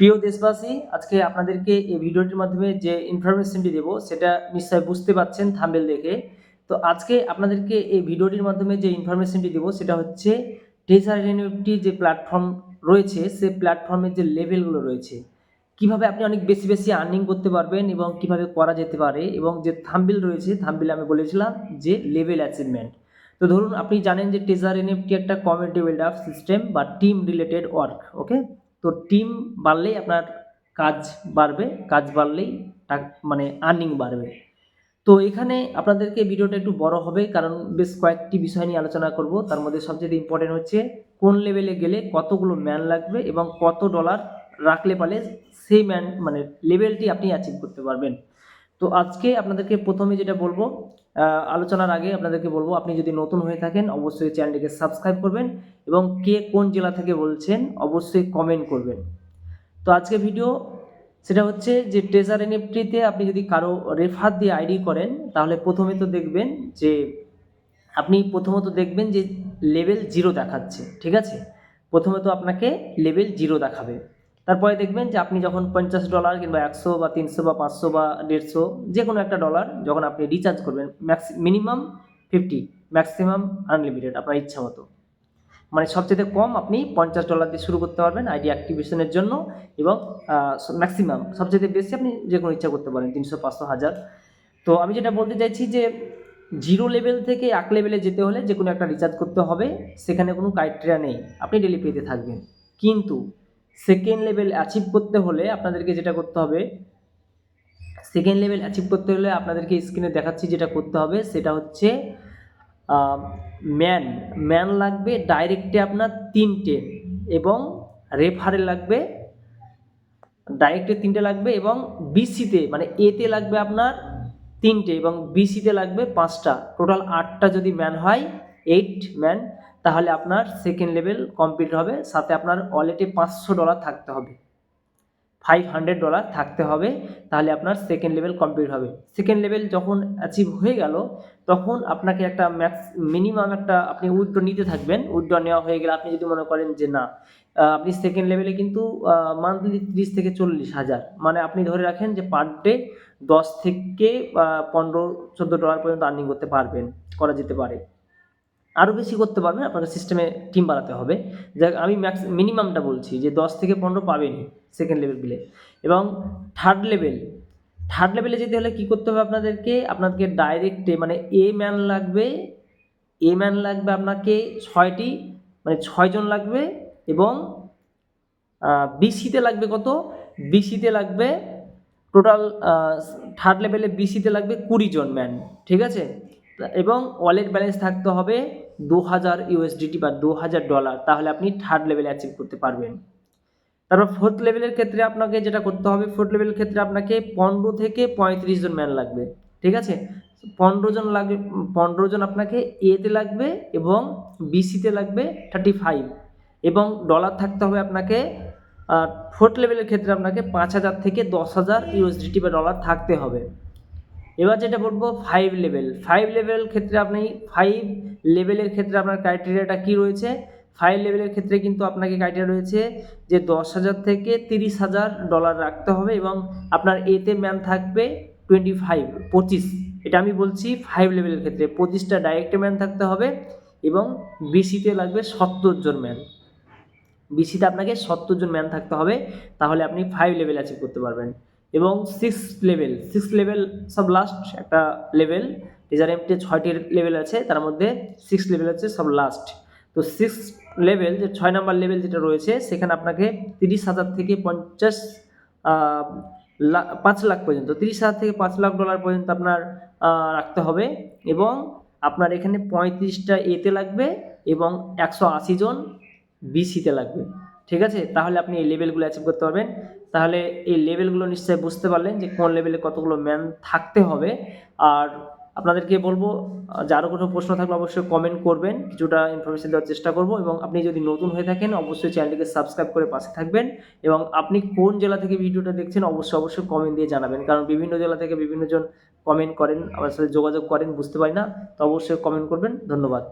প্রিয় দেশবাসী, আজকে আপনাদেরকে এই ভিডিওটির মাধ্যমে যে ইনফরমেশনটি দেব, সেটা নিশ্চয়ই বুঝতে পারছেন থাম্বেল দেখে। তো আজকে আপনাদেরকে এই ভিডিওটির মাধ্যমে যে ইনফরমেশনটি দেব, সেটা হচ্ছে ট্রেজার এনএফটি যে প্ল্যাটফর্ম রয়েছে, সে প্ল্যাটফর্মের যে লেভেলগুলো রয়েছে, কীভাবে আপনি অনেক বেশি বেশি আর্নিং করতে পারবেন এবং কীভাবে করা যেতে পারে এবং যে থাম্বিল রয়েছে থাম্বিল আমি বলেছিলাম যে লেভেল অ্যাচিভমেন্ট তো ধরুন, আপনি জানেন যে টেজার এনএফটি একটা কমিউনিটি বিল্ড আপ সিস্টেম বা টিম রিলেটেড ওয়ার্ক ওকে তো টিম বাড়লেই আপনার কাজ বাড়বে, কাজ বাড়লেই মানে আর্নিং বাড়বে। তো এখানে আপনাদেরকে ভিডিওটা একটু বড় হবে, কারণ বেশ কয়েকটি বিষয় নিয়ে আলোচনা করব। তার মধ্যে সবচেয়ে ইম্পর্টেন্ট হচ্ছে কোন লেভেলে গেলে কতগুলো ম্যান লাগবে এবং কত ডলার রাখলে পারলে সেই ম্যান মানে লেভেলটি আপনি অ্যাচিভ করতে পারবেন। তো আজকে আপনাদেরকে প্রথমে যেটা বলব আলোচনার আগে আপনাদেরকে বলব, আপনি যদি নতুন হয়ে থাকেন, অবশ্যই চ্যানেলটিকে সাবস্ক্রাইব করবেন এবং কে কোন জেলা থেকে বলছেন, অবশ্যই কমেন্ট করবেন। তো আজকে ভিডিও সেটা হচ্ছে যে ট্রেজার এনএফটিতে আপনি যদি কারও রেফার দিয়ে আইডি করেন, তাহলে প্রথমে তো দেখবেন যে, আপনি প্রথমত দেখবেন যে লেভেল জিরো দেখাচ্ছে, ঠিক আছে? প্রথমে তো আপনাকে লেভেল জিরো দেখাবে। তারপরে দেখবেন যে আপনি যখন পঞ্চাশ ডলার কিংবা একশো বা তিনশো বা পাঁচশো বা দেড়শো যে কোনো একটা ডলার যখন আপনি রিচার্জ করবেন max minimum fifty maximum unlimited আপনার ইচ্ছা মতো। মানে সবচেয়ে কম আপনি পঞ্চাশ ডলার দিয়ে শুরু করতে পারবেন আইডি অ্যাক্টিভেশনের জন্য এবং ম্যাক্সিমাম সবচেয়ে বেশি আপনি যে কোনো ইচ্ছা করতে পারেন, তিনশো, পাঁচশো, হাজার। তো আমি যেটা বলতে চাইছি যে জিরো লেভেল থেকে এক লেভেলে যেতে হলে যে কোনো একটা রিচার্জ করতে হবে, সেখানে কোনো ক্রাইটেরিয়া নেই। আপনি ডেলি পেতে থাকবেন। কিন্তু সেকেন্ড লেভেল অ্যাচিভ করতে হলে আপনাদেরকে যেটা করতে হবে সেকেন্ড লেভেল অ্যাচিভ করতে হলে আপনাদেরকে স্ক্রিনে দেখাচ্ছি যেটা করতে হবে, সেটা হচ্ছে ম্যান ম্যান লাগবে ডাইরেক্টে আপনার তিনটে এবং রেফারে লাগবে ডাইরেক্টে তিনটে লাগবে এবং বিসিতে মানে এতে লাগবে আপনার তিনটে এবং বিসিতে লাগবে পাঁচটা। টোটাল আটটা যদি ম্যান হয় এইট ম্যান তাহলে আপনার সেকেন্ড লেভেল কমপ্লিট হবে। সাথে আপনার ওয়ালেটে পাঁচশো ডলার থাকতে হবে। ফাইভ হান্ড্রেড ডলার থাকতে হবে। তাহলে আপনার সেকেন্ড লেভেল কমপ্লিট হবে। সেকেন্ড লেভেল যখন অ্যাচিভ হয়ে গেল, তখন আপনাকে একটা ম্যাক্স মিনিমাম একটা আপনি উইথড্র নিতে থাকবেন। উইথড্র নেওয়া হয়ে গেলে আপনি যদি মনে করেন যে না আপনি সেকেন্ড লেভেলে কিন্তু মান্থলি তিরিশ থেকে চল্লিশ হাজার। মানে আপনি ধরে রাখেন যে পার ডে দশ থেকে পনেরো, চোদ্দ ডলার পর্যন্ত আর্নিং করতে পারবেন। করা যেতে পারে। আরও বেশি করতে পারবেন, আপনাকে সিস্টেমে টিম বাড়াতে হবে। যাক, আমি ম্যাক্স মিনিমামটা বলছি যে দশ থেকে পনেরো পাবেনই সেকেন্ড লেভেল বিলে এবং থার্ড লেভেল থার্ড লেভেলে যেতে হলে কী করতে হবে আপনাদেরকে? আপনাদেরকে ডাইরেক্টে মানে এ ম্যান লাগবে এ ম্যান লাগবে আপনাকে ছয়টি মানে ছয়জন লাগবে এবং বিসিতে লাগবে কত? বিসিতে লাগবে টোটাল থার্ড লেভেলে বিসিতে লাগবে কুড়ি জন ম্যান ঠিক আছে? এবং ওয়ালেট ব্যালেন্স থাকতে হবে দু হাজার ইউএসডিটি বা দু হাজার ডলার তাহলে আপনি থার্ড লেভেলে অ্যাচিভ করতে পারবেন। তারপর ফোর্থ লেভেলের ক্ষেত্রে আপনাকে যেটা করতে হবে ফোর্থ লেভেলের ক্ষেত্রে আপনাকে পনেরো থেকে পঁয়ত্রিশ জন ম্যান লাগবে, ঠিক আছে? পনেরো জন লাগবে, পনেরো জন আপনাকে এতে লাগবে এবং বিসিতে লাগবে থার্টি ফাইভ এবং ডলার থাকতে হবে আপনাকে ফোর্থ লেভেলের ক্ষেত্রে আপনাকে পাঁচ হাজার থেকে দশ হাজার ইউএসডিটি বা ডলার থাকতে হবে। এবার যেটা বলব ফাইভ লেভেল ফাইভ লেভেল ক্ষেত্রে আপনি ফাইভ লেভেলের ক্ষেত্রে আপনার ক্রাইটেরিয়াটা কি রয়েছে? ফাইভ লেভেলের ক্ষেত্রে কিন্তু আপনাকে ক্রাইটেরিয়া রয়েছে যে দশ হাজার থেকে তিরিশ হাজার ডলার রাখতে হবে এবং আপনার এতে ম্যান থাকবে টোয়েন্টি ফাইভ পঁচিশ। এটা আমি বলছি ফাইভ লেভেলের ক্ষেত্রে। পঁচিশটা ডাইরেক্ট ম্যান থাকতে হবে এবং বিসিতে লাগবে সত্তর জন ম্যান বিসিতে আপনাকে সত্তর জন ম্যান থাকতে হবে, তাহলে আপনি ফাইভ লেভেল অ্যাচিভ করতে পারবেন। এবং সিক্স লেভেল সিক্স লেভেল সব লাস্ট একটা লেভেল টিজার এমটি ছয়টি লেভেল আছে, তার মধ্যে সিক্স লেভেল হচ্ছে সব লাস্ট তো সিক্স লেভেল যে ছয় নম্বর লেভেল যেটা রয়েছে, সেখানে আপনাকে তিরিশ হাজার থেকে পঞ্চাশ পাঁচ লাখ পর্যন্ত, তিরিশ হাজার থেকে পাঁচ লাখ ডলার পর্যন্ত আপনার রাখতে হবে এবং আপনার এখানে পঁয়ত্রিশটা এতে লাগবে এবং একশো আশি জন বিসিতে লাগবে। ঠিক আছে? তাহলে আপনি এই লেভেলগুলো অ্যাচিভ করতে পারবেন। তাহলে এই লেভেলগুলো নিশ্চয়ই বুঝতে পারলেন যে কোন লেভেলে কতগুলো ম্যান থাকতে হবে। আর আপনাদেরকে বলব যার কোনো প্রশ্ন থাকলে অবশ্যই কমেন্ট করবেন। কিছুটা ইনফরমেশন দেওয়ার চেষ্টা করব এবং আপনি যদি নতুন হয়ে থাকেন, অবশ্যই চ্যানেলটিকে সাবস্ক্রাইব করে পাশে থাকবেন এবং আপনি কোন জেলা থেকে ভিডিওটা দেখছেন, অবশ্যই অবশ্যই কমেন্ট দিয়ে জানাবেন। কারণ বিভিন্ন জেলা থেকে বিভিন্নজন কমেন্ট করেন, আমার সাথে যোগাযোগ করেন, বুঝতে পারি না। তো অবশ্যই কমেন্ট করবেন। ধন্যবাদ।